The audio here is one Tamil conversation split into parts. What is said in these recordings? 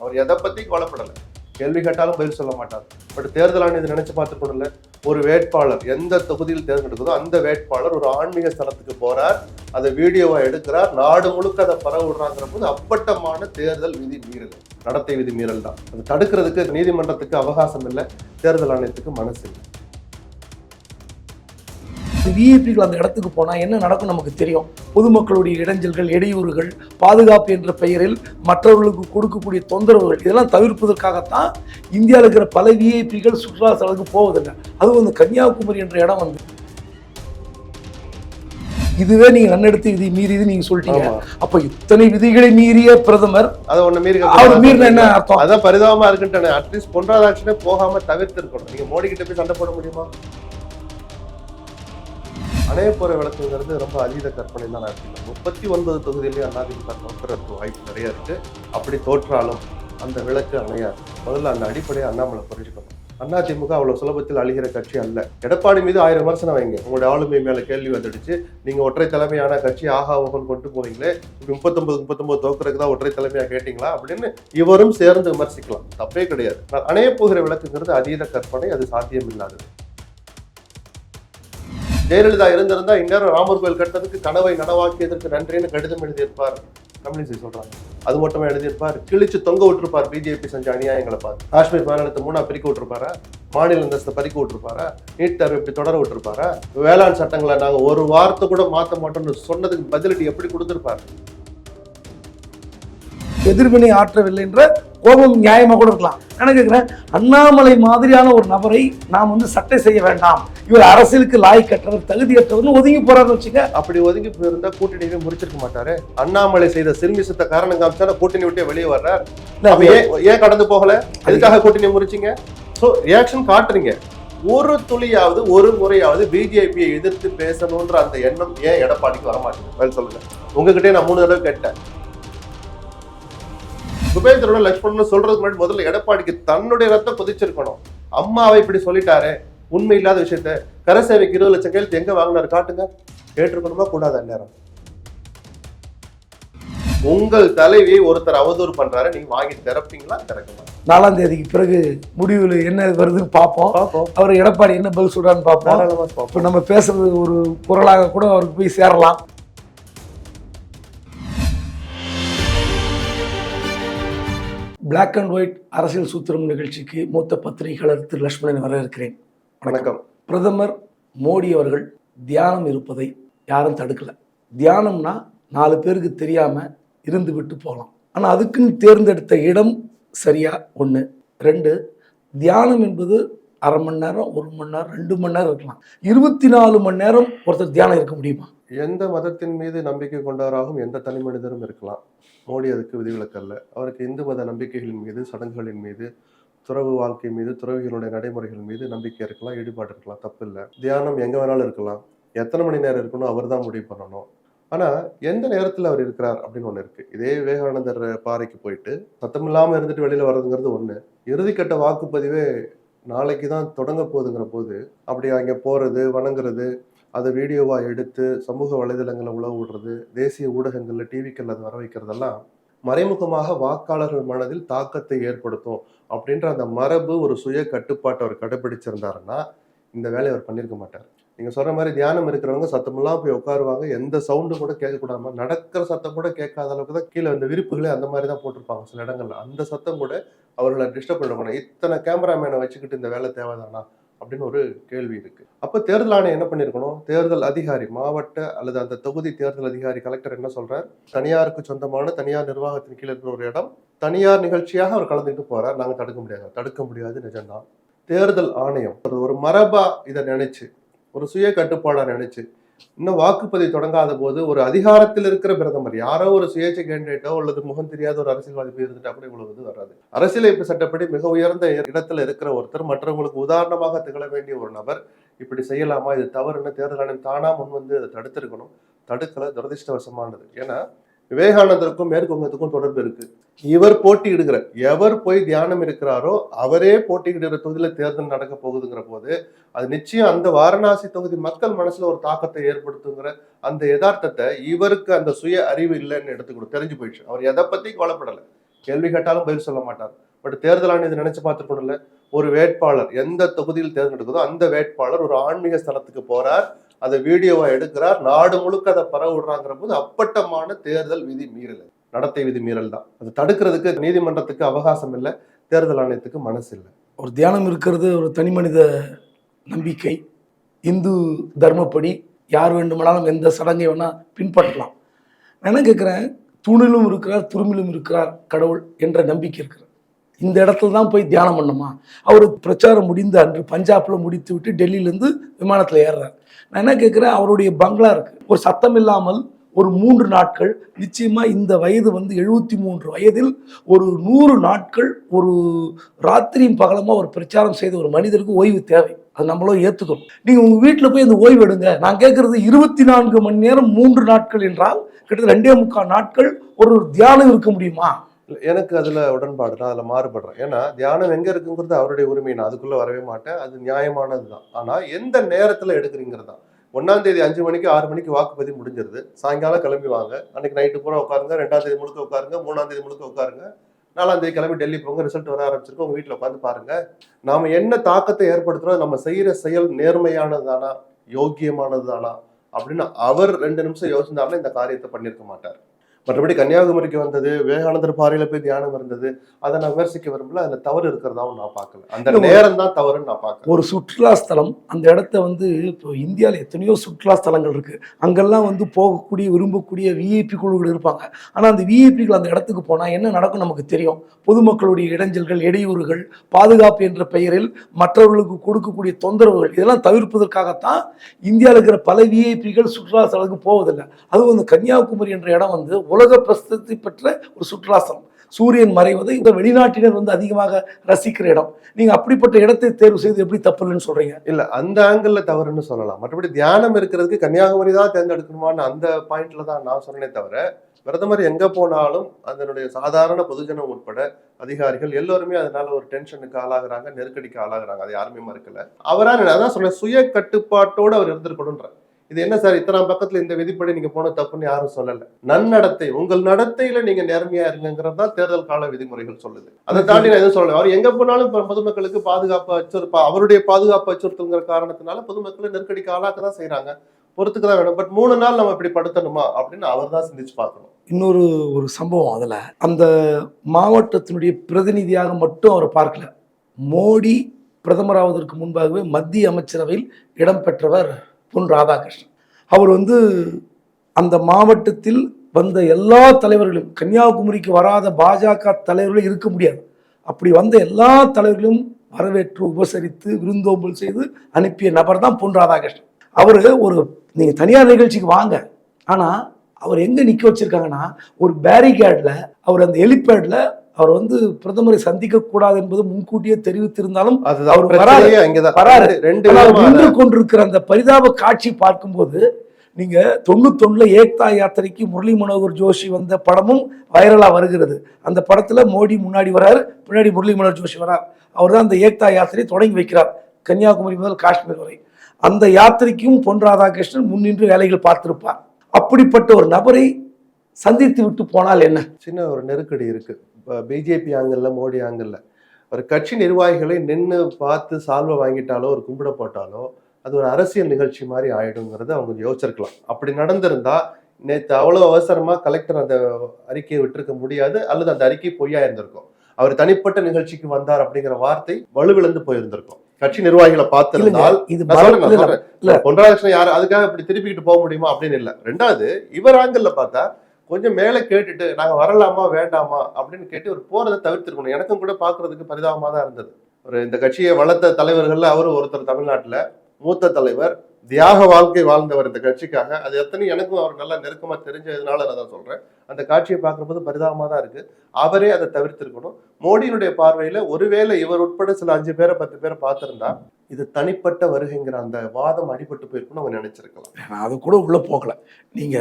அவர் எதை பற்றி கவலைப்படல. கேள்வி கேட்டாலும் பதில் சொல்ல மாட்டார். பட் தேர்தல் ஆணையத்தை நினைச்சு பார்த்துக்கணும்ல ஒரு வேட்பாளர் எந்த தொகுதியில் தேர்ந்தெடுக்குதோ அந்த வேட்பாளர் ஒரு ஆன்மீக ஸ்தலத்துக்கு போறார். அதை வீடியோவை எடுக்கிறார். நாடு முழுக்க அதை பரவ விடுறாங்கிற போது அப்பட்டமான தேர்தல் விதி மீறல். நடத்தை விதி மீறல் தான். அது தடுக்கிறதுக்கு நீதிமன்றத்துக்கு அவகாசம் இல்லை. தேர்தல் ஆணையத்துக்கு மனசு இல்லை. விஐபிகள் அந்த இடத்துக்கு போனால் என்ன நடக்கும் நமக்கு தெரியும்? பொதுமக்களுடைய இடைஞ்சல்கள் இடையூறுகள் பாதுகாப்பு என்ற பெயரில் மற்றவர்களுக்கு கொடுக்கக்கூடிய தொந்தரவுகள் இதெல்லாம் தவிர்ப்பதற்காகத்தான் இந்தியாவில் இருக்கிற பல விஐபிகள் சுற்றுலா தலத்துக்கு போவதில்லை. அதுவும் இந்த கன்னியாகுமரி என்ற இடம் வந்து இதுவே நீங்க நன்னெடுத்து விதி மீறியது நீங்க சொல்லிட்டீங்க. அப்ப இத்தனை விதிகளை மீறிய பிரதமர் அதை ஒண்ணு மீறி அவர் மீறின என்ன அர்த்தம்? அதான் பரிதாபமா இருக்குன்ட்டு அட்லீஸ்ட் பொன்ராதாட்சனே போகாம தவிர்த்து இருக்கணும் நீங்க மோடி கிட்ட போய் சண்டை போட முடியுமா? அணைய விளக்குங்கிறது ரொம்ப அதீத கற்பனை தான் நான் முப்பத்தி ஒன்பது தொகுதியிலேயே அதிமுக தோற்கிறதுக்கு வாய்ப்பு நிறைய இருக்கு. அப்படி தோற்றாலும் அந்த விளக்கு அணையாது. முதல்ல அந்த அடிப்படையை அண்ணாமலை புரிஞ்சுக்கணும். அதிமுக அவ்வளவு சுலபத்தில் அழிகிற கட்சி அல்ல. எடப்பாடி மீது ஆயிரம் விமர்சனம் வைங்க. உங்களுடைய ஆளுமை மேல கேள்வி வந்துடுச்சு. நீங்க ஒற்றை தலைமையான கட்சி ஆகா ஓகன் கொண்டு போவீங்களே. இப்ப முப்பத்தொன்பது முப்பத்தொன்பது தோக்குறதுக்கு தான் ஒற்றை தலைமையா கேட்டீங்களா அப்படின்னு இவரும் சேர்ந்து விமர்சிக்கலாம். தப்பே கிடையாது. நான் அணைய போகிற விளக்குங்கிறது அதீத கற்பனை அது சாத்தியம் இல்லாதது ஜெயலலிதா இருந்திருந்தா இந்நேரம் ராமர் கோயில் கட்டதுக்கு கனவை நனவாக்கியதற்கு நன்றின்னு கடிதம் எழுதியிருப்பார். தமிழிசை சொல்றாங்க அது மட்டுமே எழுதியிருப்பார். கிழிச்சு தொங்க விட்டுருப்பார் பிஜேபி செஞ்ச அநியாயங்களை பார்த்து. காஷ்மீர் மாநிலத்தை மூணா பிரிக்க விட்டுருப்பாரா? மாநில அந்தஸ்தை பறிக்க விட்டுருப்பாரா? நீட் தேர்வு இப்படி தொடர விட்டுருப்பாரா? வேளாண் சட்டங்களை நாங்கள் ஒரு வாரத்தை கூட மாற்ற மாட்டோம்னு சொன்னதுக்கு பதிலடி எப்படி கொடுத்துருப்பாரு? எதிர்வினை ஆற்றவில்லை என்ற கோபம் நியாயமா கூட இருக்கலாம். என்ன கேட்கிறேன் அண்ணாமலை மாதிரியான ஒரு நபரை நாம் வந்து சட்டை செய்ய வேண்டாம். இவர் அரசியலுக்கு லாய் கற்றவர் தகுதியற்றவர்னு ஒதுங்கி போறாருன்னு வச்சுக்க. அப்படி ஒதுங்கி போயிருந்தா கூட்டணியவே முடிச்சிருக்க மாட்டாரு. அண்ணாமலை செய்த சிறுமிசத்தை காரணம் காமிச்சா கூட்டணி விட்டே வெளியே வர்றார். ஏன் கடந்து போகல? எதுக்காக கூட்டணி முறிச்சிங்க? சோ ரியாக்ஷன் காட்டுறீங்க. ஒரு துளியாவது ஒரு முறையாவது பிஜேபியை எதிர்த்து பேசணும்ன்ற அந்த எண்ணம் ஏன் எடப்பாடிக்கு வரமாட்டேங்குது? பதில் சொல்லுங்க. உங்ககிட்டயே நான் மூணு தடவை கேட்டேன். சுபேந்திரோட லட்சுமணன் சொல்றதுக்கு முன்னாடி முதல்ல எடப்பாடிக்கு தன்னுடைய ரத்தம் கொதிச்சிருக்கணும். அம்மாவை இப்படி சொல்லிட்டாரே. உண்மை இல்லாத விஷயத்த. கரை சேவைக்கு இருபது லட்சம் கையெழுத்து எங்க வாங்கினாரு? காட்டுங்க. கேட்டிருக்கணுமா? கூடாது அந்நேரம்? உங்கள் தலைவியை ஒருத்தர் அவதூறு பண்றாரு. நீங்க வாங்கி திறப்பீங்களா? திறக்க மாட்டீங்களா? நாலாம் தேதிக்கு பிறகு முடிவில் என்ன வருதுன்னு பார்ப்போம். அவர் எடப்பாடி என்ன பதில் சொல்றான்னு பார்ப்போம். தாராளமா பார்ப்போம். இப்போ நம்ம பேசுறது ஒரு குரலாக கூட அவருக்கு போய் சேரலாம். பிளாக் அண்ட் ஒயிட் அரசியல் சூத்திரம் நிகழ்ச்சிக்கு மூத்த பத்திரிகையாளர் திரு லட்சுமணன் வரவேற்கிறேன். வணக்கம். பிரதமர் மோடி அவர்கள் தியானம் இருப்பதை யாரும் தடுக்கல. தியானம்னா நாலு பேருக்கு தெரியாம இருந்து விட்டு போகலாம். ஆனால் அதுக்குன்னு தேர்ந்தெடுத்த இடம் சரியா? ஒன்று ரெண்டு தியானம் என்பது அரை மணி நேரம் ஒரு மணி நேரம் ரெண்டு மணி நேரம் இருக்கலாம். இருபத்தி நாலு மணி நேரம் ஒருத்தர் தியானம் இருக்க முடியுமா? எந்த மதத்தின் மீது நம்பிக்கை கொண்டவராகவும் எந்த தனி மனிதரும் இருக்கலாம். மோடி அதுக்கு விதிவிலக்கல்ல. அவருக்கு இந்து மத நம்பிக்கைகளின் மீது சடங்குகளின் மீது துறவு வாழ்க்கை மீது துறவிகளுடைய நடைமுறைகள் மீது நம்பிக்கை இருக்கலாம் ஈடுபாடு இருக்கலாம் தப்பு இல்லை. தியானம் எங்கே வேணாலும் இருக்கலாம். எத்தனை மணி நேரம் இருக்கணும் அவர் தான் முடிவு பண்ணணும். ஆனால் எந்த நேரத்தில் அவர் இருக்கிறார் அப்படின்னு ஒன்று இருக்கு. இதே விவேகானந்தர் பாறைக்கு போயிட்டு சத்தம் இல்லாமல் இருந்துட்டு வெளியில் வர்றதுங்கிறது ஒன்று இறுதிக்கட்ட வாக்குப்பதிவே நாளைக்கு தான் தொடங்க போகுதுங்கிற போது அப்படி அங்கே போகிறது வணங்குறது அதை வீடியோவாக எடுத்து சமூக வலைதளங்களை உழவு விடுறது தேசிய ஊடகங்களில் டிவிக்களில் அதை வர வைக்கிறதெல்லாம் மறைமுகமாக வாக்காளர்கள் மனதில் தாக்கத்தை ஏற்படுத்தும் அப்படின்ற அந்த மரபு ஒரு சுய கட்டுப்பாட்டை அவர் கடைபிடிச்சிருந்தாருன்னா இந்த வேலையை அவர் பண்ணியிருக்க மாட்டார். நீங்கள் சொல்கிற மாதிரி தியானம் இருக்கிறவங்க சத்தமெல்லாம் போய் உட்காருவாங்க எந்த சவுண்டும் கூட கேட்கக்கூடாம நடக்கிற சத்தம் கூட கேட்காத அளவுக்கு தான் கீழே இந்த விரிப்புகளே அந்த மாதிரி தான் போட்டிருப்பாங்க சில இடங்கள்ல. அந்த சத்தம் கூட அவர்களை டிஸ்டர்ப் பண்ண இத்தனை கேமராமேனை வச்சுக்கிட்டு இந்த வேலை தேவைதானா? அப்படின்னு ஒரு கேள்வி இருக்கு. அப்ப தேர்தல் ஆணையம் என்ன பண்ணிருக்கணும்? தேர்தல் அதிகாரி மாவட்ட அல்லது அந்த தொகுதி தேர்தல் அதிகாரி கலெக்டர் என்ன சொல்றார்? தனியாருக்கு சொந்தமான தனியார் நிர்வாகத்தின் கீழே இருக்கிற ஒரு இடம். தனியார் நிகழ்ச்சியாக அவர் கலந்துக்கிட்டு போறார். நாங்க தடுக்க முடியாது. தடுக்க முடியாது நிஜம்தான். தேர்தல் ஆணையம் ஒரு- ஒரு மரபா இதை நினைச்சு ஒரு சுய கட்டுப்பாடா நினைச்சு இன்னும் வாக்குப்பதிவு தொடங்காத போது ஒரு அதிகாரத்தில் இருக்கிற பிரதமர் யாரோ ஒரு சுயேட்சை கேண்டிடேட்டோ அல்லது முகம் தெரியாத ஒரு அரசியல்வாதி போய் இருந்துட்டா கூட இவ்வளவு இது வராது. அரசியலமைப்பு சட்டப்படி மிக உயர்ந்த இடத்துல இருக்கிற ஒருத்தர் மற்றவங்களுக்கு உதாரணமாக திகழ வேண்டிய ஒரு நபர் இப்படி செய்யலாமா? இது தவறுன்னு தேர்தல் ஆணையம் தானா முன் வந்து அதை தடுத்திருக்கணும். தடுக்கல துரதிருஷ்டவசமானது. ஏன்னா விவேகானந்தருக்கும் மேற்குவங்கத்துக்கும் தொடர்பு இருக்கு. இவர் போட்டியிடுகிற எவர் போய் தியானம் இருக்கிறாரோ அவரே போட்டியிடுகிற தொகுதியில தேர்தல் நடக்க போகுதுங்கிற போது அது நிச்சயம் அந்த வாரணாசி தொகுதி மக்கள் மனசுல ஒரு தாக்கத்தை ஏற்படுத்துங்கிற அந்த யதார்த்தத்தை இவருக்கு அந்த சுய அறிவு இல்லைன்னு எடுத்துக்கணும் தெரிஞ்சு போயிடுச்சு. அவர் எதை பத்தி கவலைப்படல. கேள்வி கேட்டாலும் பதில் சொல்ல மாட்டார். பட் தேர்தல் இதை நினைச்சு பார்த்துருக்கணும்ல ஒரு வேட்பாளர் எந்த தொகுதியில் தேர்ந்தெடுக்குதோ அந்த வேட்பாளர் ஒரு ஆன்மீக ஸ்தலத்துக்கு போறார். அதை வீடியோவா எடுக்கிறார். நாடு முழுக்க அதை பரவ விடுறாங்கிற போது அப்பட்டமான தேர்தல் விதி மீறல். நடத்தை விதி மீறல் தான். அது தடுக்கிறதுக்கு நீதிமன்றத்துக்கு அவகாசம் இல்லை. தேர்தல் ஆணையத்துக்கு மனசு இல்லை. ஒரு தியானம் இருக்கிறது ஒரு தனி மனித நம்பிக்கை. இந்து தர்மப்படி யார் வேண்டுமானாலும் எந்த சடங்கை வேணால் பின்பற்றலாம். நான் என்ன கேட்குறேன்? தூணிலும் இருக்கிறார் துருமிலும் இருக்கிறார் கடவுள் என்ற நம்பிக்கை இருக்கிறார் இந்த இடத்துல தான் போய் தியானம் பண்ணுமா? அவர் பிரச்சாரம் முடிந்த அன்று பஞ்சாப்ல முடித்து விட்டு டெல்லியிலேருந்து விமானத்தில் ஏறுறார். நான் என்ன கேட்குறேன்? அவருடைய பங்களா இருக்கு. ஒரு சத்தம் இல்லாமல் ஒரு மூன்று நாட்கள் நிச்சயமா இந்த வயது வந்து எழுபத்தி மூன்று வயதில் ஒரு நூறு நாட்கள் ஒரு ராத்திரியும் பகலமாக ஒரு பிரச்சாரம் செய்த ஒரு மனிதருக்கு ஓய்வு தேவை. அது நம்மளும் ஏற்றுக்கணும் நீங்கள் உங்கள் வீட்டில் போய் அந்த ஓய்வு எடுங்க. நான் கேட்குறது இருபத்தி நான்கு மணி நேரம் மூன்று நாட்கள் என்றால் கிட்டத்தட்ட ரெண்டே முக்கால் நாட்கள் ஒரு தியானம் இருக்க முடியுமா? எனக்கு அதில் உடன்பாடு நான் அதில் மாறுபடுறேன். ஏன்னா தியானம் எங்கே இருக்குங்கிறது அவருடைய உரிமை. நான் அதுக்குள்ளே வரவே மாட்டேன். அது நியாயமானது தான் ஆனால் எந்த நேரத்தில் எடுக்கிறீங்கிறது? தான் ஒன்றாம் தேதி அஞ்சு மணிக்கு ஆறு மணிக்கு வாக்குப்பதிவு முடிஞ்சிருது. சாயங்காலம் கிளம்பி வாங்க. அன்னைக்கு நைட்டு பூரா உட்காருங்க. ரெண்டாம் தேதி முழுக்க உட்காருங்க. மூணாம் தேதி முழுக்க உட்காருங்க. நாலாம் தேதி கிளம்பி டெல்லி போங்க. ரிசல்ட் வர ஆரம்பிச்சிருக்கு. உங்கள் வீட்டில் உட்காந்து பாருங்க. நாம என்ன தாக்கத்தை ஏற்படுத்துகிறோம் நம்ம செய்கிற செயல் நேர்மையானது தானா யோக்கியமானது தானா அப்படின்னு அவர் ரெண்டு நிமிஷம் யோசிச்சாருன்னா இந்த காரியத்தை பண்ணியிருக்க மாட்டார். மற்றபடி கன்னியாகுமரிக்கு வந்தது விவேகானந்தர் பாறையில போய் தியானம் இருந்தது அதை நான் விமர்சிக்க விரும்பல. அதுல தவறு இருக்கிறதாவும் நான் பார்க்கல. அந்த நேரம் தான் தவறுன்னு நான் பார்க்கல. ஒரு சுற்றுலா ஸ்தலம் அந்த இடத்த வந்து இப்போ இந்தியாவில் எத்தனையோ சுற்றுலா ஸ்தலங்கள் இருக்கு. அங்கெல்லாம் வந்து போகக்கூடிய விரும்பக்கூடிய விஐபி குழுக்கள் இருப்பாங்க. ஆனால் அந்த விஐபிகள் அந்த இடத்துக்கு போனால் என்ன நடக்கும் நமக்கு தெரியும். பொதுமக்களுடைய இடைஞ்சல்கள் இடையூறுகள் பாதுகாப்பு என்ற பெயரில் மற்றவர்களுக்கு கொடுக்கக்கூடிய தொந்தரவுகள் இதெல்லாம் தவிர்ப்பதற்காகத்தான் இந்தியாவில் இருக்கிற பல விஐபிகள் சுற்றுலா ஸ்தலத்துக்கு போவதில்லை. அதுவும் இந்த கன்னியாகுமரி என்ற இடம் வந்து உலக பிரசித்தி பெற்ற ஒரு சுற்றுலா சூரியன் மறைவதை இந்த வெளிநாட்டினர் வந்து அதிகமாக ரசிக்கிற இடம். நீங்க அப்படிப்பட்ட இடத்தை தேர்வு செய்து எப்படி தப்புன்னு சொல்றீங்க? இல்ல அந்த ஆங்கிள் தவறுன்னு சொல்லலாம். மற்றபடி தியானம் இருக்கிறதுக்கு கன்னியாகுமரி தான் தேர்ந்தெடுக்கணுமான்னு அந்த பாயிண்ட்ல தான் நான் சொன்னேனே தவிர பிரதமர் எங்க போனாலும் அதனுடைய சாதாரண பொதுஜனம் உட்பட அதிகாரிகள் எல்லோருமே அதனால ஒரு டென்ஷனுக்கு ஆளாகிறாங்க நெருக்கடிக்கு ஆளாகிறாங்க. அது யாருமே மறுக்கல. அவரா அதான் சொல்றேன் சுய கட்டுப்பாட்டோடு அவர் இருந்திருக்கணும்ன்ற இது என்ன சார்? இத்தனாம் பக்கத்துல இந்த விதிப்படி நீங்க போன தப்புன்னு யாரும் சொல்லல. நன்னடத்தை உங்கள் நடத்தையில நீங்க நேர்மையா இருங்கிறது தான் தேர்தல் கால விதிமுறைகள் சொல்லுது. அதை தாண்டி நான் எதுவும் சொல்லல. அவர் எங்க போனாலும் பொதுமக்களுக்கு பாதுகாப்பு அச்சுறுப்பா அவருடைய பாதுகாப்பு அச்சுறுத்தல்ங்கிற காரணத்தினால பொதுமக்களை நெருக்கடிக்கு ஆளாக்க தான் செய்யறாங்க பொறுத்துக்கு தான் வேணும். பட் மூணு நாள் நம்ம இப்படி படுத்தணுமா அப்படின்னு அவர் தான் சிந்திச்சு பார்க்கணும். இன்னொரு ஒரு சம்பவம் அதில். அந்த மாவட்டத்தினுடைய பிரதிநிதியாக மட்டும் அவரை பார்க்கல. மோடி பிரதமராவதற்கு முன்பாகவே மத்திய அமைச்சரவையில் இடம்பெற்றவர் பொன் ராதாகிருஷ்ணன். அவர் வந்து அந்த மாவட்டத்தில் வந்த எல்லா தலைவர்களும் கன்னியாகுமரிக்கு வராத பாஜக தலைவர்களும் இருக்க முடியாது. அப்படி வந்த எல்லா தலைவர்களும் வரவேற்று உபசரித்து விருந்தோம்பல் செய்து அனுப்பிய நபர் தான் பொன் ராதாகிருஷ்ணன். அவர் ஒரு நீங்கள் தனியார் நிகழ்ச்சிக்கு வாங்க. ஆனால் அவர் எங்கே நிற்க வச்சுருக்காங்கன்னா ஒரு பேரிகேடில் அவர் அந்த ஹெலிபேடில் அவர் வந்து பிரதமரை சந்திக்க கூடாது என்பது முன்கூட்டியே தெரிவித்திருந்தாலும் அவர் வராரு. நின்று கொண்டிருக்கிற அந்த பரிதாப காட்சி பார்க்கும்போது நீங்க தொண்ணூத்தொன்னுல ஏக்தா யாத்திரைக்கு முரளி மனோகர் ஜோஷி வந்த படமும் வைரலா வருகிறது. அந்த படத்துல மோடி முன்னாடி வராரு பின்னாடி முரளி மனோகர் ஜோஷி வரார். அவர் தான் அந்த ஏக்தா யாத்திரையை தொடங்கி வைக்கிறார் கன்னியாகுமரி முதல் காஷ்மீர் வரை. அந்த யாத்திரைக்கும் பொன் ராதாகிருஷ்ணன் முன்னின்று வேலைகள் பார்த்திருப்பார். அப்படிப்பட்ட ஒரு நபரை சந்தித்து விட்டு போனால் என்ன? சின்ன ஒரு நெருக்கடி இருக்கு. பிஜேபி ஆங்கிள் மோடி ஆங்கிள் ஒரு கட்சி நிர்வாகிகளை நின்று பார்த்து சால்வை வாங்கிட்டாலோ ஒரு கும்பிட போட்டாலோ அது ஒரு அரசியல் நிகழ்ச்சி மாதிரி ஆயிடுங்கிறத அவங்க யோசிச்சிருக்கலாம். அப்படி நடந்திருந்தா நேற்று அவ்வளோ அவசரமா கலெக்டர் அந்த அறிக்கையை விட்டிருக்க முடியாது அல்லது அந்த அறிக்கை பொய்யா இருந்திருக்கும். அவர் தனிப்பட்ட நிகழ்ச்சிக்கு வந்தார் அப்படிங்கிற வார்த்தை வலுவிழந்து போயிருந்திருக்கும். கட்சி நிர்வாகிகளை பார்த்திருந்தால். பொன்ராதாகிருஷ்ணன் யார் அதுக்காக இப்படி திருப்பிக்கிட்டு போக முடியுமா அப்படின்னு இல்ல. ரெண்டாவது இவர் ஆங்கிள் பார்த்தா கொஞ்சம் மேலே கேட்டுட்டு நாங்கள் வரலாமா வேண்டாமா? அப்படின்னு கேட்டு ஒரு போகிறத தவிர்த்துருக்கணும். எனக்கும் கூட பார்க்குறதுக்கு பரிதாபமாக தான் இருந்தது. ஒரு இந்த கட்சியை வளர்த்த தலைவர்களில் அவரும் ஒருத்தர் தமிழ்நாட்டில் மூத்த தலைவர் தியாக வாழ்க்கை வாழ்ந்தவர் இந்த கட்சிக்காக. அது எத்தனை எனக்கும் அவர் நல்லா நெருக்கமாக தெரிஞ்சதுனால நான் தான் சொல்கிறேன் அந்த காட்சியை பார்க்கும்போது பரிதாபமாக தான் இருக்குது அவரே அதை தவிர்த்திருக்கணும். மோடியினுடைய பார்வையில ஒருவேளை இவர் உட்பட சில அஞ்சு பேரை பத்து பேரை பார்த்திருந்தா இது தனிப்பட்ட வருகைங்கிற அந்த வாதம் அடிபட்டு போயிருக்குன்னு அவங்க நினைச்சிருக்கலாம். நான் அது கூட உள்ள போகல. நீங்க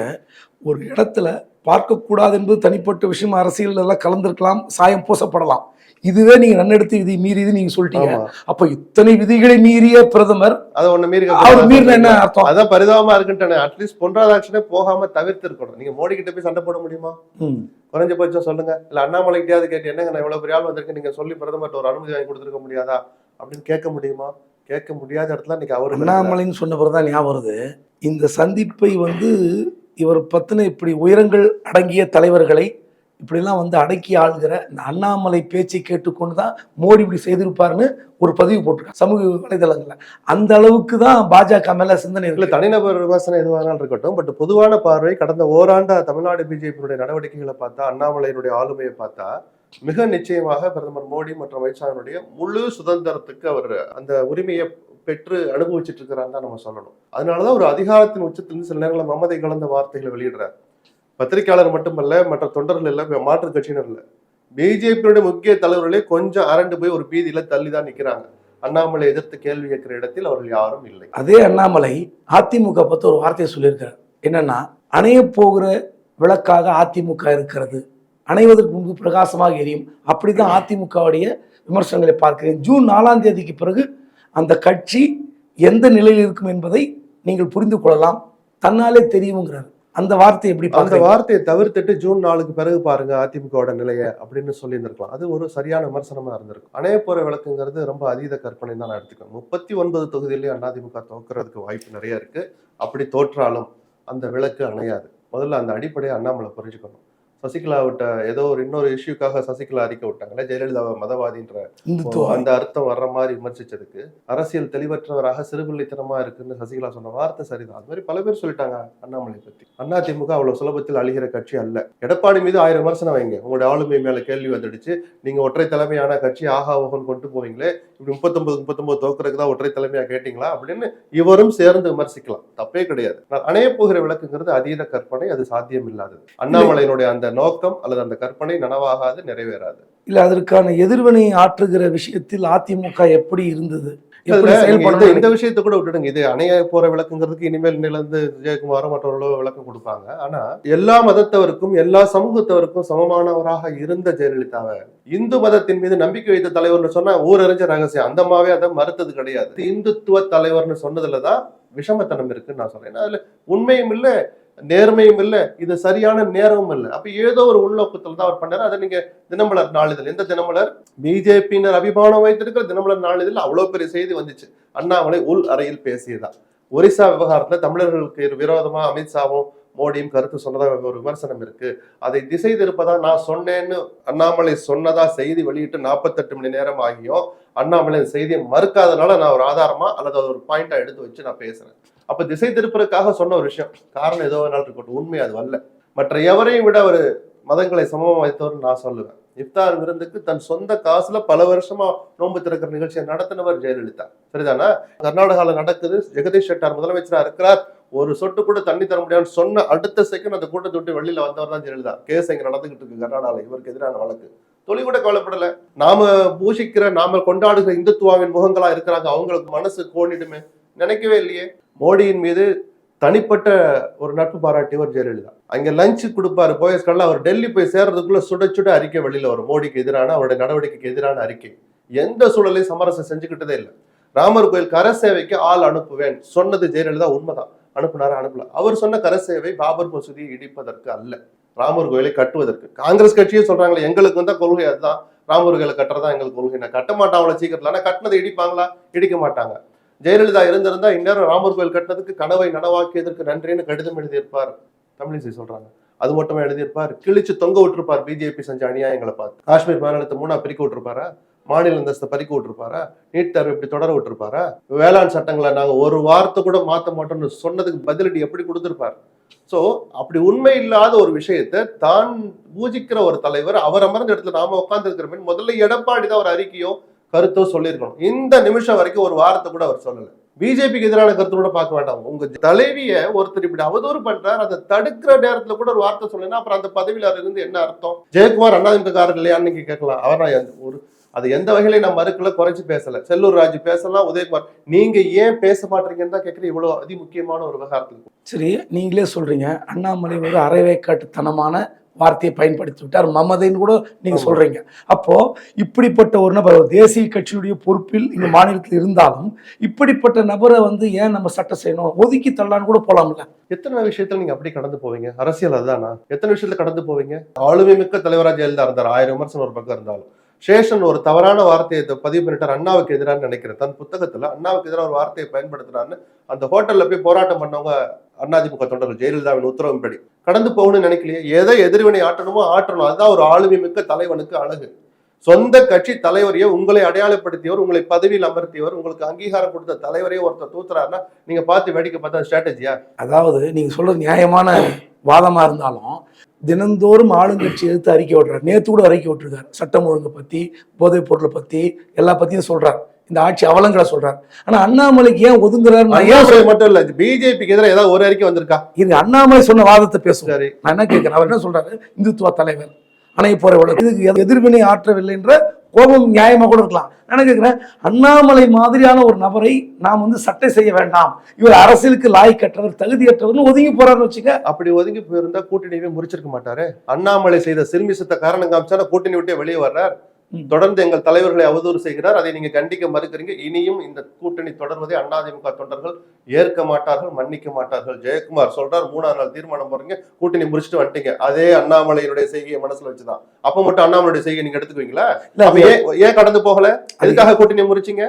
ஒரு இடத்துல பார்க்கக்கூடாது என்பது தனிப்பட்ட விஷயம். அரசியல் எல்லாம் கலந்திருக்கலாம் சாயம் பூசப்படலாம். இதுவே நீங்க நன்னெடுத்து விதி மீறியது நீங்க சொல்லிட்டீங்க. அப்ப இத்தனை விதிகளை மீறிய பிரதமர் அதை ஒண்ணு மீறி அவர் மீறின என்ன அர்த்தம்? அதான் பரிதாபமா இருக்குன்ட்டானே அட்லீஸ்ட் பொன்ராதாட்சனே போகாம தவிர்த்து இருக்கணும் நீங்க மோடி கிட்ட போய் சண்டை போட முடியுமா. குறைஞ்சபட்சம் சொல்லுங்க. இல்லை அண்ணாமலை கிட்டயாவது கேட்டு என்னங்க நான் இவ்வளோ பெரிய ஆள் வந்திருக்கு? நீங்க சொல்லி பிரதமர்கிட்ட ஒரு அனுமதி வாங்கி கொடுத்துருக்க முடியாதா? அப்படின்னு கேட்க முடியுமா? கேட்க முடியாத இடத்துல இன்னைக்கு அவர் அண்ணாமலைன்னு சொன்ன தான் ஞாபகம் வருது. இந்த சந்திப்பை வந்து இவர் பத்தின இப்படி உயரங்கள் அடங்கிய தலைவர்களை இப்படிலாம் வந்து அடக்கி ஆளுகிற இந்த அண்ணாமலை பேச்சை கேட்டுக்கொண்டு தான் மோடி இப்படி செய்திருப்பாருன்னு ஒரு பதிவு போட்டிருக்காங்க சமூக வலைதளங்கள்ல. அந்த அளவுக்கு தான் பாஜக மேல சிந்தனை இல்ல இருக்கு. தனிநபர் விமர்சனம் எதுவானாலும் இருக்கட்டும் பட் பொதுவான பார்வை கடந்த ஓராண்டா தமிழ்நாடு பிஜேபியினுடைய நடவடிக்கைகளை பார்த்தா அண்ணாமலையினுடைய ஆளுமையை பார்த்தா மிக நிச்சயமாக பிரதமர் மோடி மற்றும் அமித்ஷாவினுடைய முழு சுதந்திரத்துக்கு அவர் அந்த உரிமையை பெற்று அனுபவிச்சுட்டு இருக்கிறான்னு தான் நம்ம சொல்லணும். அதனாலதான் ஒரு அதிகாரத்தின் உச்சத்திலிருந்து சில நேரங்களில் மமதை கலந்த வார்த்தைகளை வெளியிடுறார். பத்திரிகையாளர் மட்டுமல்ல மற்ற தொண்டர்கள் இல்ல மாற்றுக் கட்சியினர் பிஜேபியுடைய முக்கிய தலைவர்களே கொஞ்சம் அரண்டு போய் ஒரு பீதியில தள்ளி தான் நிக்கிறாங்க. அண்ணாமலை எதிர்த்து கேள்வி கேட்கிற இடத்தில் அவர்கள் யாரும் இல்லை. அதே அண்ணாமலை அதிமுக பற்றி ஒரு வார்த்தையை சொல்லியிருக்காரு என்னன்னா அணைய போகிற விளக்காக அதிமுக இருக்கிறது. அணைவதற்கு முன்பு பிரகாசமாக எரியும். அப்படிதான் அதிமுகவுடைய விமர்சனங்களை பார்க்கிறேன். ஜூன் நாலாம் தேதிக்கு பிறகு அந்த கட்சி எந்த நிலையில் இருக்கும் என்பதை நீங்கள் புரிந்து கொள்ளலாம். தன்னாலே தெரியுங்கிறார் அந்த வார்த்தை எப்படி அந்த வார்த்தையை தவிர்த்துட்டு ஜூன் நாலுக்கு பிறகு பாருங்க அதிமுகவோட நிலையை அப்படின்னு சொல்லியிருந்திருக்கலாம். அது ஒரு சரியான விமர்சனமா இருந்திருக்கும். அணைய போற விளக்குங்கிறது ரொம்ப அதீத கற்பனை தான் நான் எடுத்துக்கணும். முப்பத்தி ஒன்பது தொகுதியிலேயே அதிமுக தோக்குறதுக்கு வாய்ப்பு நிறைய இருக்கு. அப்படி தோற்றாலும் அந்த விளக்கு அணையாது. முதல்ல அந்த அடிப்படையை அண்ணாமலை புரிஞ்சுக்கணும். சசிகலா விட்ட ஏதோ ஒரு இன்னொரு இஷ்யூக்காக சசிகலா அறிக்கை விட்டாங்களே ஜெயலலிதாவை மதவாதின்ற அந்த அர்த்தம் வர்ற மாதிரி விமர்சிச்சதுக்கு அரசியல் தெளிவற்றவராக சிறுபிள்ளைத்தனமா இருக்குன்னு சசிகலா சொன்ன வார்த்தை சரிதான். அது மாதிரி பல பேர் சொல்லிட்டாங்க அண்ணாமலை பத்தி. அதிமுக அவ்வளவு சுலபத்தில் அழிகிற கட்சி அல்ல. எடப்பாடி மீது ஆயிரம் விமர்சனம் வைங்க. உங்களுடைய ஆளுமை மேல கேள்வி வந்துடுச்சு. நீங்க ஒற்றை தலைமையான கட்சி ஆகா ஓகன் கொண்டு போவீங்களே. இப்படி முப்பத்தொன்பது முப்பத்தொன்பது தோக்குறதுக்கு தான் ஒற்றை தலைமையா கேட்டீங்களா அப்படின்னு இவரும் சேர்ந்து விமர்சிக்கலாம். தப்பே கிடையாது. அணைய போகிற விளக்குங்கிறது அதீத கற்பனை அது சாத்தியம் இல்லாதது அண்ணாமலையினுடைய அந்த நோக்கம் அல்லது அந்த கற்பனை நனவாகாது நிறைவேறாது. இல்ல அதற்கான எதிர்வினை ஆற்றுகிற விஷயத்தில் அதிமுக எப்படி இருந்தது? இந்த விஷயத்தை கூட விட்டுடுங்க. இது அணைய போற விளக்குங்கிறதுக்கு இனிமேல் நிலந்து ஜெயக்குமாரும் மற்றவர்களோ விளக்கம் கொடுப்பாங்க. ஆனா எல்லா மதத்தவருக்கும் எல்லா சமூகத்தவருக்கும் சமமானவராக இருந்த ஜெயலலிதாவை இந்து மதத்தின் மீது நம்பிக்கை வைத்த தலைவர்னு சொன்னா ஊரறிஞ்ச ரகசியம். அந்த அம்மாவே அதை மறுத்தது கிடையாது. இந்துத்துவ தலைவர்னு சொன்னதுலதான் விஷமத்தனம் இருக்குன்னு நான் சொல்றேன். அதுல உண்மையும் இல்ல நேர்மையும் இல்லை இது சரியான நேரமும் இல்ல. அப்ப ஏதோ ஒரு உள்நோக்கத்துல தான் அவர் பண்ணாரு. அதை நீங்க தினமலர் நாளிதழ் எந்த தினமலர்? பிஜேபியினர் அபிமானம் வைத்திருக்கிற தினமலர் நாளிதழ் அவ்வளவு பெரிய செய்தி வந்துச்சு. அண்ணாமலை உள் அறையில் பேசியதா. ஒரிசா விவகாரத்துல தமிழர்களுக்கு விரோதமா அமித்ஷாவும் மோடியும் கருத்து சொன்னதாக ஒரு விமர்சனம் இருக்கு. அதை திசை திருப்பதா நான் சொன்னேன்னு அண்ணாமலை சொன்னதா செய்தி வெளியிட்டு நாற்பத்தெட்டு மணி நேரம் ஆகியும் அண்ணாமலை செய்தியை மறுக்காதனால நான் ஒரு ஆதாரமா அல்லது ஒரு பாயிண்டா எடுத்து வச்சு நான் பேசுறேன். அப்ப திசை திருப்பதற்காக சொன்ன ஒரு விஷயம் காரணம் ஏதோ வேணாலும் இருக்கட்டும் உண்மை அது வரல மற்ற எவரையும் விட ஒரு மதங்களை சமமாக வைத்தவர்னு நான் சொல்லுவேன். இஃப்தார் விருந்துக்கு தன் சொந்த காசுல பல வருஷமா நோன்பு திறக்கிற நிகழ்ச்சியை நடத்தினவர் ஜெயலலிதா. சரிதானா? கர்நாடகாவில் நடக்குது. ஜெகதீஷ் ஷெட்டார் முதலமைச்சரா இருக்கிறார். ஒரு சொட்டு கூட தண்ணி தர முடியாதுன்னு சொன்ன அடுத்த செகண்ட் அந்த கூட்டத்தை விட்டு வெளியில வந்தவர் தான் ஜெயலலிதா. கேஸ் இங்க நடந்துகிட்டு இருக்கு கர்நாடகால. இவருக்கு எதிரான வழக்கு. தொழில் கூட கவலைப்படல. நாம பூஷிக்கிற நாம கொண்டாடுகிற இந்துத்துவாவின் முகங்களா இருக்கிறாங்க. அவங்களுக்கு மனசு கோணிடுமே நினைக்கவே இல்லையே. மோடியின் மீது தனிப்பட்ட ஒரு நட்பு பாராட்டியவர் ஜெயலலிதா. அங்க லஞ்ச் கொடுப்பாரு போயஸ்கர்ல அவர் டெல்லி போய் சேர்றதுக்குள்ள சுட சுட அறிக்கை வெளியில வரும். மோடிக்கு எதிரான அவருடைய நடவடிக்கைக்கு எதிரான அறிக்கை. எந்த சூழலையும் சமரசம் செஞ்சுக்கிட்டதே இல்லை. ராமர் கோயில் கர சேவைக்கு ஆள் அனுப்புவேன் சொன்னது ஜெயலலிதா உண்மைதான். அனுப்புனாரா அனுப்பல. அவர் சொன்ன கர சேவை பாபர் மசூதியை இடிப்பதற்கு அல்ல. ராமர் கோயிலை கட்டுவதற்கு. காங்கிரஸ் கட்சியே சொல்றாங்களே எங்களுக்கு வந்த கொள்கை அதுதான். ராமர் கோயிலை கட்டுறதா எங்களுக்கு கொள்கை. நான் கட்ட மாட்டாங்களா சீக்கிரத்தில். ஆனால் கட்டினதை இடிப்பாங்களா? இடிக்க மாட்டாங்க. ஜெயலலிதா இருந்திருந்தா இந்நேரம் ராமர் கோயில் கட்டினதுக்கு கனவை நனவாக்கியதற்கு நன்றின்னு கடிதம் எழுதியிருப்பார். தமிழிசை சொல்றாங்க. அது மட்டுமே எழுதியிருப்பார்? கிழிச்சு தொங்க விட்டுருப்பார் பிஜேபி செஞ்ச அநியாயங்களை பார்த்து. காஷ்மீர் மாநிலத்தை மூணா பிரிக்க விட்டுருப்பாரா? மாநில அந்தஸ்தை பறிக்க விட்டுருப்பாரா? நீட் தேர்வு இப்படி தொடர விட்டுருப்பாரா? வேளாண் சட்டங்களை நாங்க ஒரு வார்த்தை கூட மாத்த மாட்டோம்னு சொன்னதுக்கு பதிலடி எப்படி கொடுத்துருப்பார்? சோ அப்படி உண்மை இல்லாத ஒரு விஷயத்தை தான் பூஜிக்கிற ஒரு தலைவர் அவர் அமர்ந்த இடத்துல நாம உட்கார்ந்து இருக்கிற முதல்ல எடப்பாடி தான் ஒரு அறிக்கையோ கருத்தோ சொல்லியிருக்கணும். இந்த நிமிஷம் வரைக்கும் ஒரு வாரத்தை கூட அவர் சொல்லல. பிஜேபிக்கு எதிரான கருத்து கூட பார்க்க வேண்டாம். உங்க தலைவிய ஒருத்தர் இப்படி அவதூறு பண்றார் அதை தடுக்கிற நேரத்துல கூட ஒரு வார்த்தை சொல்லுனா அப்புறம் அந்த பதவியில் இருந்து என்ன அர்த்தம்? ஜெயக்குமார் அண்ணாதிமுக காரர் இல்லையான்னு நீங்க கேட்கலாம். அவர் நான் ஒரு அது எந்த வகையில நான் மறுக்கல குறைச்சு பேசல. செல்லூர் ராஜு பேசலாம் உதயகுமார் நீங்க ஏன் பேச மாட்டீங்கன்னு தான் கேட்கிறேன். இவ்வளவு அதி முக்கியமான ஒரு விவகாரத்துக்கு. சரி நீங்களே சொல்றீங்க. அண்ணாமலை ஒரு அரைவேக்காட்டுத்தனமான வார்த்தையை பயன்படுத்தி விட்டார் மமதைன்னு கூட நீங்க. சொல்றீங்க. அப்போ இப்படிப்பட்ட ஒரு நபர் தேசிய கட்சியுடைய பொறுப்பில் இங்க மாநிலத்தில் இருந்தாலும் இப்படிப்பட்ட நபரை வந்து ஏன் நம்ம சட்டம் செய்யணும்? ஒதுக்கி தள்ளலான்னு கூட போலாம்ல. எத்தனை விஷயத்துல நீங்க அப்படி கடந்து போவீங்க? அரசியல் அதுதானா? எத்தனை விஷயத்துல கடந்து போவீங்க? ஆளுமை மிக்க தலைவரா ஜெயலலிதா இருந்தார். ஆயிரம் விமர்சனம் ஒரு பக்கம் இருந்தாலும். சேஷன் ஒரு தவறான வார்த்தையை பதிவு பண்ணிட்டார். அண்ணாவுக்கு எதிராக நினைக்கிறேன். தன் புத்தகத்துல அண்ணாவுக்கு எதிராக ஒரு வார்த்தையை பயன்படுத்தினார்னு அந்த ஹோட்டல்ல போய் போராட்டம் பண்ணவங்க அதிமுக தொண்டர்கள் ஜெயலலிதாவின் உத்தரவின்படி கடந்து போகணும்னு நினைக்கலையே? எதை எதிர்வினை ஆட்டணுமோ ஆற்றணும். அதுதான் ஒரு ஆளுமை மிக்க தலைவனுக்கு அழகு. சொந்த கட்சி தலைவரையே உங்களை அடையாளப்படுத்தியவர் உங்களை பதவியில் அமர்த்தியவர் உங்களுக்கு அங்கீகாரம் கொடுத்த தலைவரையே ஒருத்தர் தூத்துறாருன்னா நீங்க பார்த்து வேடிக்கை பார்த்தா ஸ்ட்ராட்டஜியா அதாவது நீங்க சொல்ற நியாயமான வாதமா இருந்தாலும் தினந்தோறும் ஆளுங்கட்சி எதிர்த்து அறிக்கை விடுறாரு நேற்று கூட அறிக்கை விட்டுருக்காரு சட்டம் ஒழுங்கை பத்தி போதைப் பொருளை பத்தி எல்லா பத்தியும் சொல்றாரு. இந்த ஆட்சி அவலங்களை சொல்றாரு. ஆனா அண்ணாமலைக்கு ஏன் ஒதுங்குறாரு நான் ஏன் அண்ணாமலை மட்டும் இல்ல பிஜேபிக்கு எதிராக ஏதாவது ஒரு அறிக்கை வந்திருக்கா? இது அண்ணாமலை சொன்ன வாதத்தை பேசுவார் நான் என்ன கேட்கிறேன் அவர் என்ன சொல்றாரு? இந்துத்துவ தலைவர். அணைய போற வழக்கு இதுக்கு எது- எதிர்வினை ஆற்றவில்லை என்ற கோபம் நியாயமா கூட இருக்கலாம். நான் கேட்கிறேன் அண்ணாமலை மாதிரியான ஒரு நபரை நாம் வந்து சட்டை செய்ய வேண்டாம். இவர் அரசியலுக்கு லாய்க்கற்றவர் தகுதியற்றவர்னு ஒதுங்கி போறாருன்னு வச்சுக்க. அப்படி ஒதுங்கி போயிருந்தா கூட்டணியவே முறிச்சிருக்க மாட்டாரு? அண்ணாமலை செய்த சிறுமிசத்த காரணம் காமிச்சான கூட்டணி விட்டே வெளியே வர்றார். தொடர்ந்து எங்கள் தலைவர்களை அவதூறு செய்கிறார். அதை நீங்க கண்டிக்க மறுக்கிறீங்க. இனியும் இந்த கூட்டணி தொடர்வதை அதிமுக தொண்டர்கள் ஏற்க மாட்டார்கள் மன்னிக்க மாட்டார்கள். ஜெயக்குமார் சொல்றார் மூணாவது நாள் தீர்மானம் போறீங்க கூட்டணி முடிச்சுட்டு வந்துட்டீங்க. அதே அண்ணாமலையினுடைய செய்கையை மனசுல வச்சுதான். அப்ப மட்டும் அண்ணாமலையுடைய செய்கை நீங்க எடுத்துக்குவீங்களா? இல்ல ஏன் கடந்து போகல? எதுக்காக கூட்டணி முறிச்சீங்க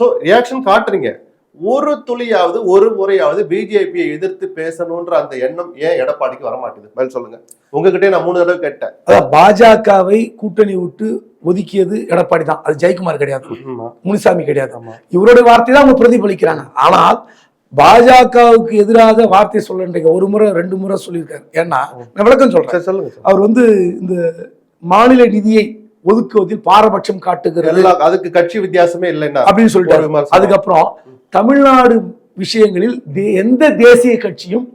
சோ ரியாக்ஷன் காட்டுறீங்க. ஒரு துளியாவது ஒரு முறையாவது பிஜேபியை எதிர்த்து பேசணும்ன்ற அந்த எண்ணம் ஏன் எடப்பாடிக்கு வரமாட்டேங்குது? பதில் சொல்லுங்க. உங்ககிட்டயே நான் மூணு தடவை கேட்டேன். அதான் பாஜகவை கூட்டணி விட்டு ஒதுக்கியது எடப்பாடி தான். அது ஜெயக்குமார் கிடையாது. முனிசாமி கிடையாது. இவருடைய வார்த்தை தான் அவங்க பிரதிபலிக்கிறாங்க. ஆனால் பாஜகவுக்கு எதிராக வார்த்தை சொல்லுன்றீங்க ஒரு முறை ரெண்டு முறை சொல்லியிருக்காரு. ஏன்னா நான் விளக்கம் சொல்றேன். சொல்லுங்க. அவர் வந்து இந்த மாநில நிதியை ஒதுக்குவதில் பாரபட்சம் காட்டுகிறது. எல்லா அதுக்கு கட்சி வித்தியாசமே இல்லைன்னா அப்படின்னு சொல்லிட்டாரு. அதுக்கப்புறம் தமிழ்நாடு விஷயங்களில் எந்த தேசிய கட்சியும்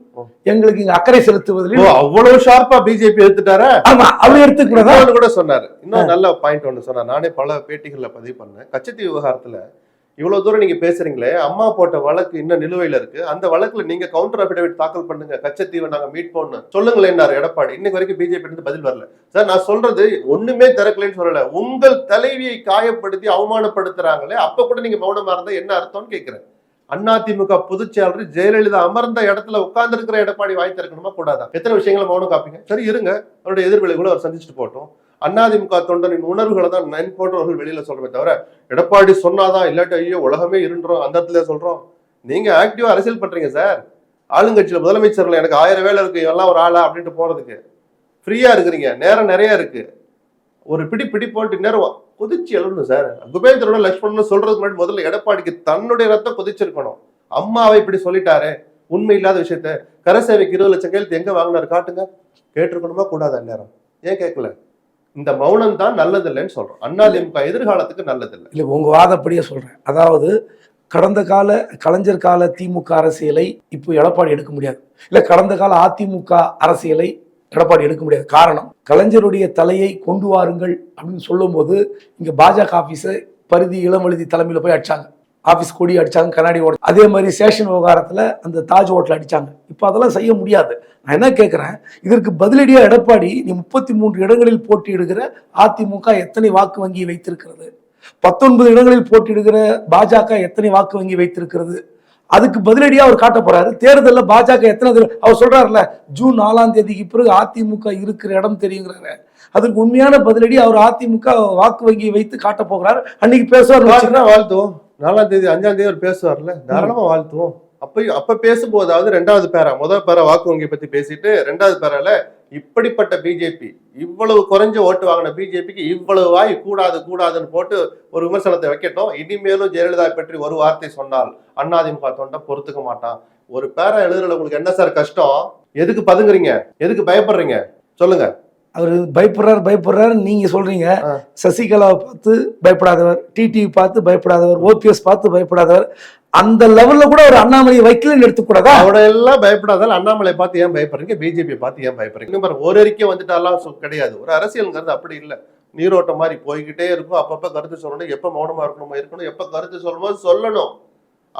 எங்களுக்கு இங்க அக்கறை செலுத்துவதில் அவ்வளவு ஷார்ப்பா பிஜேபி எடுத்துட்டாரா? ஆமா அவர் எடுத்துக்கூடாதா கூட சொன்னாரு. இன்னும் நல்ல பாயிண்ட் ஒண்ணு சொன்னார். நானே பல பேட்டிகள்ல பதிவு பண்ணேன். கச்சத்தீவு விவகாரத்துல இவ்வளவு தூரம் நீங்க பேசுறீங்களே அம்மா போட்ட வழக்கு இன்னும் நிலுவையில இருக்கு. அந்த வழக்குல நீங்க கவுண்டர் அபிடவிட் தாக்கல் பண்ணுங்க. கச்சத்தீவை நாங்க மீட் பண்ணோம் சொல்லுங்களேன்னாரு எடப்பாடி. இன்னைக்கு வரைக்கும் பிஜேபி இருந்து பதில் வரல. சார் நான் சொல்றது ஒண்ணுமே திறக்கலைன்னு சொல்லல. உங்கள் தலைவியை காயப்படுத்தி அவமானப்படுத்துறாங்களே அப்ப கூட நீங்க மௌனமா இருந்தா என்ன அர்த்தம்னு கேக்குறேன். அதிமுக பொதுச் செயலாளர் ஜெயலலிதா அமர்ந்த இடத்துல உட்கார்ந்து இருக்கிற எடப்பாடி வாய் திறக்கணுமா கூடாதா? எத்தனை விஷயங்களை மௌனம் காப்பீங்க? சரி இருங்க. அவருடைய எதிர்விளைவுகளை அவர் சந்திச்சுட்டு போட்டோம் அதிமுக தொண்டனின் உணர்வுகளை தான் நன் போன்றவர்கள் வெளியில சொல்றமே தவிர எடப்பாடி சொன்னாதான் இல்லாட்டி ஐயோ உலகமே இருன்றோம் அந்த இடத்துல சொல்றோம். நீங்க ஆக்டிவா அரசியல் பண்றீங்க சார். ஆளுங்கட்சியில முதலமைச்சர்ல எனக்கு ஆயிரம் வேலை இருக்கு எல்லாம் ஒரு ஆளா அப்படின்ட்டு போறதுக்கு. ஃப்ரீயா இருக்கிறீங்க நேரம் நிறைய இருக்கு. ஒரு பிடி பிடி போட்டு நேரம் குதிச்சு எழுணும் சார். குபேந்திரோட லக்ஷ்மணன் சொல்றதுக்கு முன்னாடி முதல்ல எடப்பாடிக்கு தன்னுடைய ரத்தம் குதிச்சிருக்கணும். அம்மாவை இப்படி சொல்லிட்டாரு உண்மை இல்லாத விஷயத்த. கரசேவைக்கு இருபது லட்சம் கையெழுத்து எங்க வாங்கினாரு? காட்டுங்க. கேட்டிருக்கணுமா? கூடாதா நேரம் ஏன் கேட்கல? இந்த மௌனம் தான் நல்லதில்லைன்னு சொல்றோம். அதிமுக எதிர்காலத்துக்கு நல்லதில்லை. இல்லை உங்க வாதப்படியே சொல்றேன். அதாவது கடந்த கால கலைஞர் கால திமுக அரசியலை இப்போ எடப்பாடி எடுக்க முடியாது. இல்லை கடந்த கால அதிமுக அரசியலை எடப்பாடி எடுக்க முடியாது. காரணம் கலைஞருடைய தலையை கொண்டு வாருங்கள் அப்படின்னு சொல்லும்போது இங்க பாஜக ஆபீஸை பரிதி இளமழுதி தலைமையில போய் அடிச்சாங்க. ஆபீஸ் கொடி அடிச்சாங்க கண்ணாடி ஓட. அதே மாதிரி சேஷன் விவகாரத்துல அந்த தாஜ் ஹோட்டல் அடிச்சாங்க. இப்போ அதெல்லாம் செய்ய முடியாது. நான் என்ன கேட்குறேன் இதற்கு பதிலடியா எடப்பாடி நீ முப்பத்தி மூன்று இடங்களில் போட்டியிடுகிற அதிமுக எத்தனை வாக்கு வங்கி வைத்திருக்கிறது? பத்தொன்பது இடங்களில் போட்டியிடுகிற பாஜக எத்தனை வாக்கு வங்கி வைத்திருக்கிறது? அதுக்கு பதிலடியா அவர் காட்ட போறாரு. தேர்தலில் பாஜக எத்தனை அவர் சொல்றாருல ஜூன் நாலாம் தேதிக்கு பிறகு அதிமுக இருக்கிற இடம் தெரியுங்கிறாரு. அதுக்கு உண்மையான பதிலடி அவர் அதிமுக வாக்கு வங்கியை வைத்து காட்ட போகிறார். அன்னைக்கு பேசுவார் வாழ்த்துவோம். நாலாம் தேதி அஞ்சாம் தேதி அவர் பேசுவார்ல? தாராளமா வாழ்த்துவோம். அப்ப அப்ப பேசும்போதாவது ரெண்டாவது பேரா? முதல் பேரா வாக்கு வங்கி பத்தி பேசிட்டு ரெண்டாவது பேரால இப்படிப்பட்ட பிஜேபி இவ்வளவு குறைஞ்ச ஓட்டு வாங்கின பிஜேபிக்கு இவ்வளவு வாய் கூடாது கூடாதுன்னு போட்டு ஒரு விமர்சனத்தை வைக்கட்டும். இனிமேலும் ஜெயலலிதா பற்றி ஒரு வார்த்தை சொன்னால் அண்ணாதிமுக தொண்டை பொறுத்துக்க மாட்டான். ஒரு பேரா எழுதுறதுல உங்களுக்கு என்ன சார் கஷ்டம்? எதுக்கு பதுங்குறீங்க? எதுக்கு பயப்படுறீங்க? சொல்லுங்க. அவர் பயப்படுறாரு பயப்படுறாரு. நீங்க சொல்றீங்க. சசிகலாவை பார்த்து பயப்படாதவர் டிடிவி பார்த்து பயப்படாதவர் ஓபிஎஸ் பார்த்து பயப்படாதவர். அந்த லெவல்ல கூட ஒரு அண்ணாமலையை வைக்கலன்னு எடுத்துக்கூடாதா? அவட எல்லாம் பயப்படாதால அண்ணாமலை பார்த்து ஏன் பயப்படுறீங்க? பிஜேபி பார்த்து ஏன் பயப்படுறீங்க? ஒரு அறிக்கை வந்துட்டாலாம் கிடையாது. ஒரு அரசியல்ங்கிறது அப்படி இல்ல. நீரோட்டம் மாதிரி போய்கிட்டே இருக்கும். அப்பப்ப கருத்து சொல்லணும். எப்ப மௌனமா இருக்கணுமோ இருக்கணும். எப்ப கருத்து சொல்லணுமோ சொல்லணும்.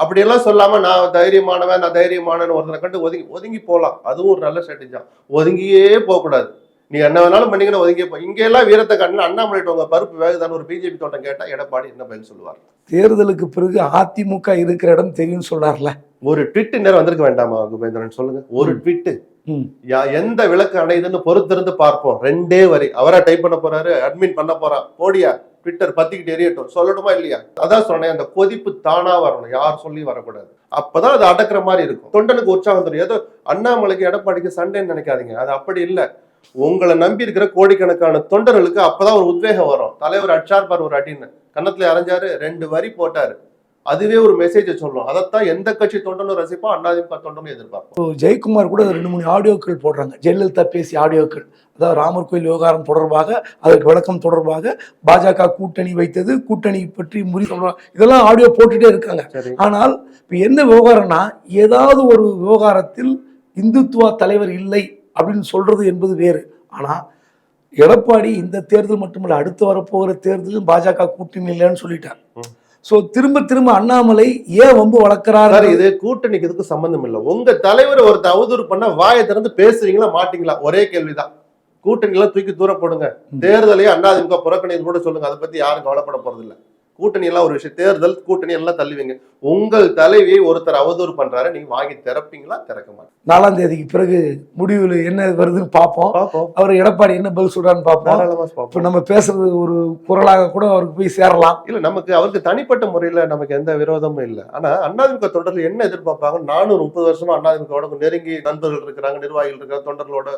அப்படியெல்லாம் சொல்லாம நான் தைரியமானவன் நான் தைரியமானவன் ஒருத்தனை கண்டு ஒதுங்கி ஒதுங்கி போலாம் அதுவும் ஒரு நல்ல ஸ்ட்ராட்டஜி தான். ஒதுங்கியே போகக்கூடாது. நீ என்ன வேணாலும் பண்ணீங்கன்னா ஒதுங்கியே போ. இங்க எல்லாம் வீரத்தை கண்டு அண்ணாமலை உங்க பருப்பு வேகுதான்னு ஒரு பிஜேபி தோட்டம் கேட்டா எடப்பாடி என்ன பதில் சொல்லுவார்? தேர்தலுக்கு பிறகு அதிமுக இருக்கிற இடம் தெரியும் சொன்னார்ல ஒரு ட்விட் நேரம் வந்திருக்க வேண்டாமா குபேந்திரன்? சொல்லுங்க. ஒரு ம். ட்விட் ம். யா எந்த விளக்கு அணையுதுன்னு பொறுத்திருந்து பார்ப்போம். ரெண்டே வரி. அவரா டைப் பண்ண போறாரு அட்மின் பண்ண போறான் போடியா ட்விட்டர் பத்திக்கிட்டு எரியட்டும். சொல்லணுமா இல்லையா? அதான் சொன்னேன் அந்த கொதிப்பு தானா வரணும். யார் சொல்லி வரக்கூடாது. அப்பதான் அது அடக்குற மாதிரி இருக்கும். தொண்டனுக்கு உற்சாகம் தரும். ஏதோ அண்ணாமலைக்கு எடப்பாடிக்கு சண்டைன்னு நினைக்காதீங்க. அது அப்படி இல்ல. உங்களை நம்பி இருக்கிற கோடிக்கணக்கான தொண்டர்களுக்கு அப்பதான் ஒரு உத்வேகம் வரும். தலைவர் அடிச்சார் பாரு ஒரு அடின்னு. கன்னத்துல அரைஞ்சாரு ரெண்டு வரி போட்டாரு. அதுவே ஒரு மெசேஜை சொல்லும். அதைத்தான் எந்த கட்சி தொண்டனும் ரசிப்போம் அதிமுக தொண்டனும் எதிர்பார்ப்போம் ஜெயக்குமார் கூட ரெண்டு மூணு ஆடியோக்கள் போடுறாங்க. ஜெயலலிதா பேசிய ஆடியோக்கள். அதாவது ராமர் கோயில் விவகாரம் தொடர்பாக அதற்கு விளக்கம் தொடர்பாக பாஜக கூட்டணி வைத்தது கூட்டணி பற்றி முறி இதெல்லாம் ஆடியோ போட்டுட்டே இருக்காங்க. ஆனால் இப்போ என்ன விவகாரம்னா ஏதாவது ஒரு விவகாரத்தில் இந்துத்துவா தலைவர் இல்லை. அப்படின்னு சொல்றது என்பது வேறு. ஆனால் எடப்பாடி இந்த தேர்தல் மட்டுமல்ல அடுத்து வரப்போகிற தேர்தலும் பாஜக கூட்டணி இல்லைன்னு சொல்லிட்டார். ஸோ திரும்ப திரும்ப அண்ணாமலை ஏன் வம்பு வளர்க்கிறாரு? இது கூட்டணிக்கு இதுக்கு சம்பந்தம் இல்ல. உங்க தலைவர் ஒருத்தர் அவதூறு பண்ண வாயை திறந்து பேசுவீங்களா மாட்டீங்களா? ஒரே கேள்விதான். கூட்டணி எல்லாம் தூக்கி தூர போடுங்க. ம். தேர்தலையே அதிமுக புறக்கணின்னு கூட சொல்லுங்க. அதை பத்தி யாரும் கவலைப்பட போறது இல்ல கூட்டணி எல்லாம் ஒரு விஷயம் தேர்தல் கூட்டணி எல்லாம் தள்ளுவீங்க. உங்கள் தலைவியை ஒருத்தர் அவதூறு பண்றாரு நீங்க வாங்கி திறப்பீங்களா திறக்க மாட்டீங்க நாலாம் தேதிக்கு பிறகு முடிவில் என்ன வருதுன்னு பார்ப்போம். அவர் எடப்பாடி என்ன பதில் சொல்றான்னு பார்ப்போம். இப்போ நம்ம பேசுறது ஒரு குரலாக கூட அவருக்கு போய் சேரலாம். இல்ல நமக்கு அவருக்கு தனிப்பட்ட முறையில நமக்கு எந்த விரோதமும் இல்ல. ஆனா அதிமுக தொண்டர்கள் என்ன எதிர்பார்ப்பாங்க நானூறு முப்பது வருஷமா அதிமுக நெருங்கி நண்பர்கள் இருக்கிறாங்க நிர்வாகிகள் இருக்கிறாங்க தொண்டர்களோட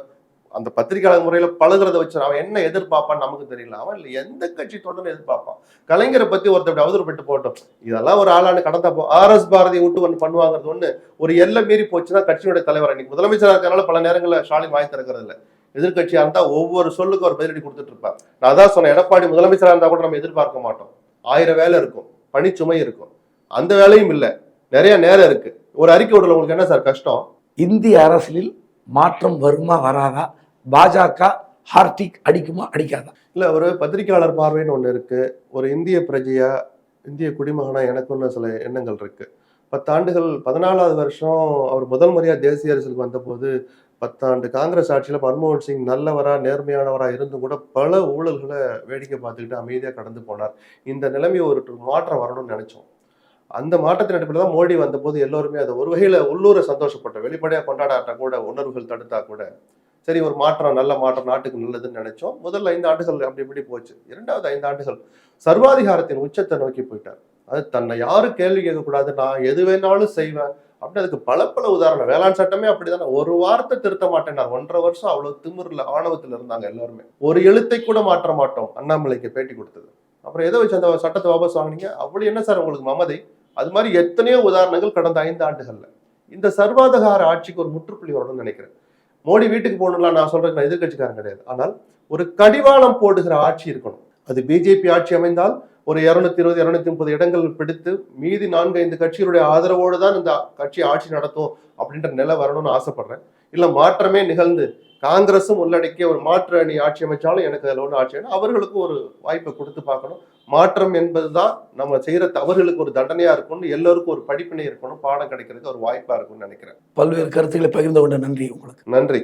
அந்த பத்திரிகையாளர் முறையில் பழகிறத வச்சு அவன் என்ன எதிர்பார்ப்பான்னு நமக்கு தெரியல. அவன் இல்லை எந்த கட்சி தொடர்ந்து எதிர்பார்ப்பான். கலைஞரை பற்றி ஒருத்தர் அவதூறுப்பட்டு போட்டோம். இதெல்லாம் ஒரு ஆளான கடந்த போ ஆர்எஸ் பாரதி விட்டு ஒன்று பண்ணுவாங்கிறது ஒன்று ஒரு எல்லை மீறி போச்சுன்னா கட்சியினுடைய தலைவர் இன்னைக்கு முதலமைச்சராக இருக்கிறனால பல நேரங்களில் ஸ்டாலின் வாங்கி திறக்கிறது இல்லை எதிர்கட்சியாக இருந்தால் ஒவ்வொரு சொல்லுக்கு ஒரு பதிலடி கொடுத்துட்டு இருப்பார். நான் அதான் சொன்னேன் எடப்பாடி முதலமைச்சராக இருந்தால் கூட நம்ம எதிர்பார்க்க மாட்டோம். ஆயிரம் வேலை இருக்கும் பணிச்சுமை இருக்கும். அந்த வேலையும் இல்லை. நிறைய நேரம் இருக்கு. ஒரு அறிக்கை விடல உங்களுக்கு என்ன சார் கஷ்டம்? இந்திய அரசியலில் மாற்றம் வருமா வராதா? பாஜக ஹார்டிக் அடிக்குமா அடிக்காதா? இல்லை ஒரு பத்திரிகையாளர் பார்வைன்னு ஒன்று இருக்கு. ஒரு இந்திய பிரஜையா இந்திய குடிமகனா எனக்குன்னு சில எண்ணங்கள் இருக்கு. பத்தாண்டுகள் பதினாலாவது வருஷம் அவர் முதல் முறையா தேசிய அரசியலுக்கு வந்தபோது பத்தாண்டு காங்கிரஸ் ஆட்சியில் மன்மோகன் சிங் நல்லவரா நேர்மையானவரா இருந்தும் கூட பல ஊழல்களை வேடிக்கை பார்த்துக்கிட்டு அமைதியாக கடந்து போனார். இந்த நிலைமை ஒரு மாற்றம் வரணும்னு நினச்சோம். அந்த மாற்றத்தின் அடிப்படையில் தான் மோடி வந்தபோது எல்லோருமே அதை ஒரு வகையில் உள்ளூர சந்தோஷப்பட்டோம் வெளிப்படையாக கொண்டாடாட்ட கூட உணர்வுகள் தடுத்தா கூட. சரி ஒரு மாற்றம் நல்ல மாற்றம் நாட்டுக்கு நல்லதுன்னு நினைச்சோம். முதல்ல ஐந்து ஆண்டுகள் அப்படி இப்படி போச்சு. இரண்டாவது ஐந்து ஆண்டுகள் சர்வாதிகாரத்தின் உச்சத்தை நோக்கி போயிட்டார். அது தன்னை யாரும் கேள்வி கேட்கக்கூடாது நான் எது வேணாலும் செய்வேன் அப்படின்னு அதுக்கு பல பல உதாரணம் வேளாண் சட்டமே அப்படிதானே. ஒரு வார்த்தை திருத்த மாட்டேனார் ஒன்றரை வருஷம் அவ்வளவு திமிரில் ஆணவத்தில் இருந்தாங்க எல்லாருமே. ஒரு எழுத்தை கூட மாற்ற மாட்டோம். அண்ணாமலைக்கு பேட்டி கொடுத்தது. அப்புறம் எதை வச்சு அந்த சட்டத்தை வாபஸ் வாங்கினீங்க? அப்படி என்ன சார் உங்களுக்கு மமதை? அது மாதிரி எத்தனையோ உதாரணங்கள் கடந்த ஐந்து ஆண்டுகள்ல. இந்த சர்வாதிகார ஆட்சிக்கு ஒரு முற்றுப்புள்ளி வரணும்னு நினைக்கிறேன். மோடி வீட்டுக்கு போகணும்லாம் நான் சொல்றேன் நான் எதிர்கட்சிக்காரன் கிடையாது. ஆனால் ஒரு கடிவாளம் போடுகிற ஆட்சி இருக்கணும். அது பிஜேபி ஆட்சி அமைந்தால் ஒரு இருநூத்தி இருபது இருநூத்தி முப்பது இடங்கள் பிடித்து மீதி நான்கு ஐந்து கட்சிகளுடைய ஆதரவோடு தான் இந்த கட்சி ஆட்சி நடத்தும் அப்படின்ற நிலை வரணும்னு ஆசைப்படுறேன். இல்ல மாற்றமே நிகழ்ந்து காங்கிரஸும் உள்ளடக்கிய ஒரு மாற்று அணி ஆட்சி அமைச்சாலும் எனக்கு அதில் ஒன்று ஆட்சி. அவர்களுக்கும் ஒரு வாய்ப்பை கொடுத்து பார்க்கணும். மாற்றம் என்பதுதான் நம்ம செய்யற தவறுகளுக்கு ஒரு தண்டனையா இருக்கும்னு எல்லோருக்கும் ஒரு படிப்பினை இருக்கணும். பாடம் கிடைக்கிறதுக்கு ஒரு வாய்ப்பா இருக்கும்னு நினைக்கிறேன். பல்வேறு கருத்துக்களை பகிர்ந்து கொண்ட நன்றி உங்களுக்கு. நன்றி.